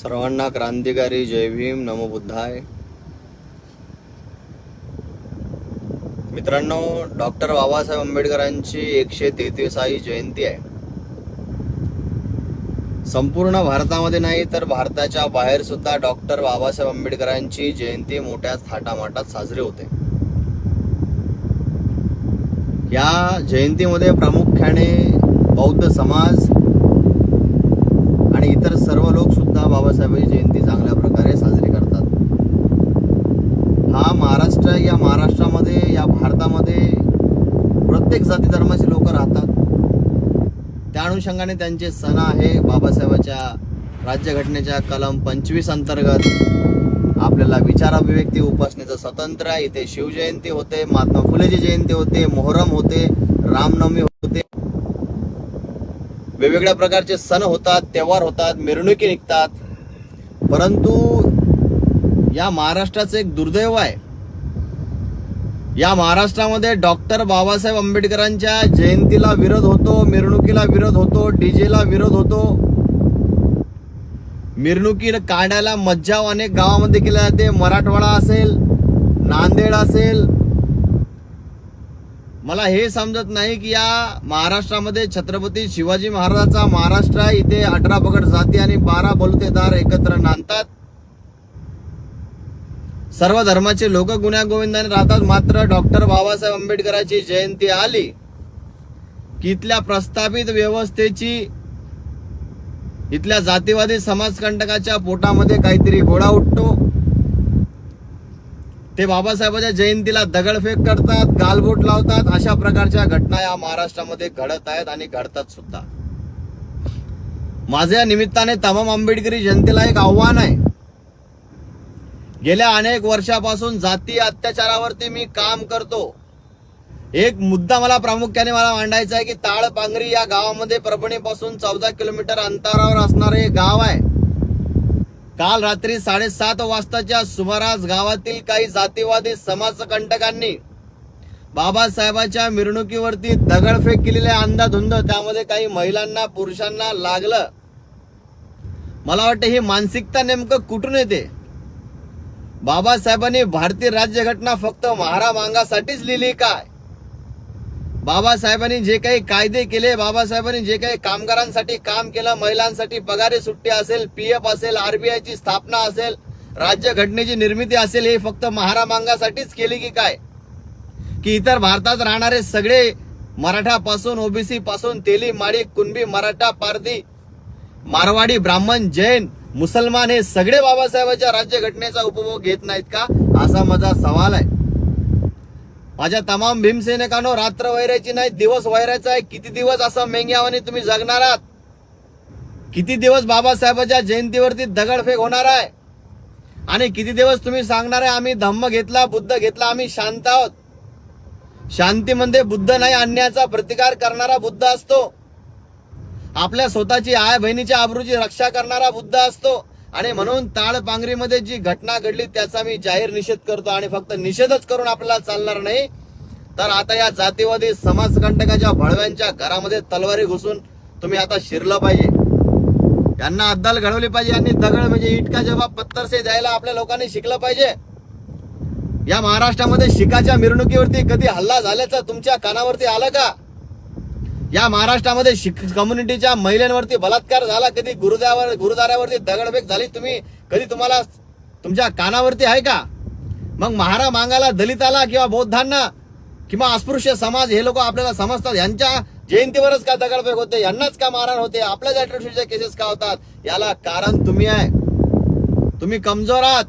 सर्वांना क्रांतिकारी जय भीम नमो बुद्धाय. मित्रांनो डॉक्टर बाबासाहेब आंबेडकरांची एकशे तेहतीसावी जयंती आहे. संपूर्ण भारतामध्ये नाही तर भारताच्या बाहेर सुद्धा डॉक्टर बाबासाहेब आंबेडकरांची जयंती मोठ्या थाटामाटात साजरी होते. या जयंतीमध्ये प्रामुख्याने बौद्ध समाज आणि इतर सर्व लोक सुद्धा बाबासाहेबांची जयंती चांगल्या प्रकारे साजरी करतात हा महाराष्ट्र या महाराष्ट्रामध्ये या भारतामध्ये प्रत्येक जाती धर्माचे लोक राहतात त्या अनुषंगाने त्यांचे सण आहे. बाबासाहेबाच्या राज्यघटनेच्या कलम पंचवीस अंतर्गत आपल्याला विचाराभिव्यक्ती उपासनेचं स्वतंत्र आहे. इथे शिवजयंती होते महात्मा फुलेची जयंती होते मोहरम होते रामनवमी होते. वेगवेगळ्या प्रकारचे सण होतात त्योहार होतात मिरवणुकी निघतात. परंतु या महाराष्ट्राचं एक दुर्दैव आहे. या महाराष्ट्रामध्ये डॉक्टर बाबासाहेब आंबेडकरांच्या जयंतीला विरोध होतो मिरवणुकीला विरोध होतो डीजेला विरोध होतो. मिरवणुकी काढायला मज्जाव अनेक गावामध्ये केल्या जाते. मराठवाडा असेल नांदेड असेल. मला हे समजत नाही की या महाराष्ट्रामध्ये छत्रपती शिवाजी महाराजांचा महाराष्ट्र आहे इथे अठरा पगड जाती आणि बारा बलुतेदार एकत्र नांदतात. सर्व धर्माचे लोक गुण्यागोविंदाने राहतात. मात्र डॉक्टर बाबासाहेब आंबेडकरांची जयंती आली की इथल्या प्रस्थापित व्यवस्थेची इथल्या जातीवादी समाजकंटकाच्या पोटामध्ये काहीतरी घोडा उठतो. ते बाबासाहेबांच्या जयंतीला दगडफेक करतात गालबोट लावतात. अशा प्रकारच्या घटना या महाराष्ट्रामध्ये घडत आहेत आणि घडतात सुद्धा. माझ्या निमित्ताने तमाम आंबेडकरी जनतेला एक आव्हान आहे. गेल्या अनेक वर्षापासून जाती अत्याचारावरती मी काम करतो. एक मुद्दा मला प्रामुख्याने मला मांडायचा आहे की ताळपांगरी या गावामध्ये परभणीपासून चौदा किलोमीटर अंतरावर असणारे हे गाव आहे. काल रात्री साडेसात वाजताच्या सुमारास गावातील काही जातीवादी समाजकंटकांनी बाबासाहेबांच्या मिरवणुकीवरती दगडफेक केलेली अंधाधुंद त्यामध्ये काही महिलांना पुरुषांना लागलं. मला वाटतं ही मानसिकता नेमकं कुठून येते? बाबासाहेबांनी भारतीय राज्यघटना फक्त महारामांगासाठीच लिहिली काय? बाबासाहेबांनी जे काही कायदे केले बाबासाहेबांनी जे काही कामगारांसाठी काम केलं महिलांसाठी पगारी सुट्टी असेल पीएफ असेल आरबीआयची स्थापना असेल राज्यघटनेची निर्मिती असेल हे फक्त महारामांगासाठीच केली की काय? की इतर भारतात राहणारे सगळे मराठापासून ओबीसी पासून तेली माळी कुणबी मराठा पारधी मारवाडी ब्राह्मण जैन मुसलमान हे सगळे बाबासाहेबांच्या राज्यघटनेचा उपभोग घेत नाहीत का? असा माझा सवाल आहे. माझ्या तमाम भीमसेनिकांनो रात्र वैरायची नाही दिवस वैरायचा आहे. किती दिवस असं मेंग्यावानी तुम्ही जगणार आहात? किती दिवस बाबासाहेबांच्या जयंतीवरती दगडफेक होणार आहे? आणि किती दिवस तुम्ही सांगणार आहे आम्ही धम्म घेतला बुद्ध घेतला आम्ही शांत आहोत? शांतीमध्ये बुद्ध नाही अन्यायाचा प्रतिकार करणारा बुद्ध असतो. आपल्या स्वतःची आय बहिणीच्या आबरूची रक्षा करणारा बुद्ध असतो. आणि म्हणून ताळपांगरीमध्ये जी घटना घडली त्याचा मी जाहीर निषेध करतो आणि फक्त निषेधच करून आपल्याला चालणार नाही. तर आता या जातीवादी समाजकंटकाच्या भळव्यांच्या घरामध्ये तलवारी घुसून तुम्ही आता शिरलं पाहिजे. यांना अद्दल घडवली पाहिजे यांनी दगड म्हणजे इटका जेव्हा पत्थरसे द्यायला आपल्या लोकांनी शिकलं पाहिजे. या महाराष्ट्रामध्ये शिकाच्या मिरवणुकीवरती कधी हल्ला झाल्याचं तुमच्या कानावरती आलं का? या महाराष्ट्रामध्ये शिख कम्युनिटीच्या महिलांवरती बलात्कार झाला कधी गुरुद्यावर गुरुद्वारावरती दगडफेक झाली तुम्ही कधी तुम्हाला तुमच्या कानावरती आहे का? मग महारा मांगाला दलिताला किंवा बौद्धांना किंवा अस्पृश्य समाज हे लोक आपल्याला समजतात. यांच्या जयंतीवरच का दगडफेक होते? यांनाच का मारहाण होते? आपल्याच अॅट्रॉसिटीच्या केसेस का होतात? याला कारण तुम्ही आहे. तुम्ही कमजोर आहात.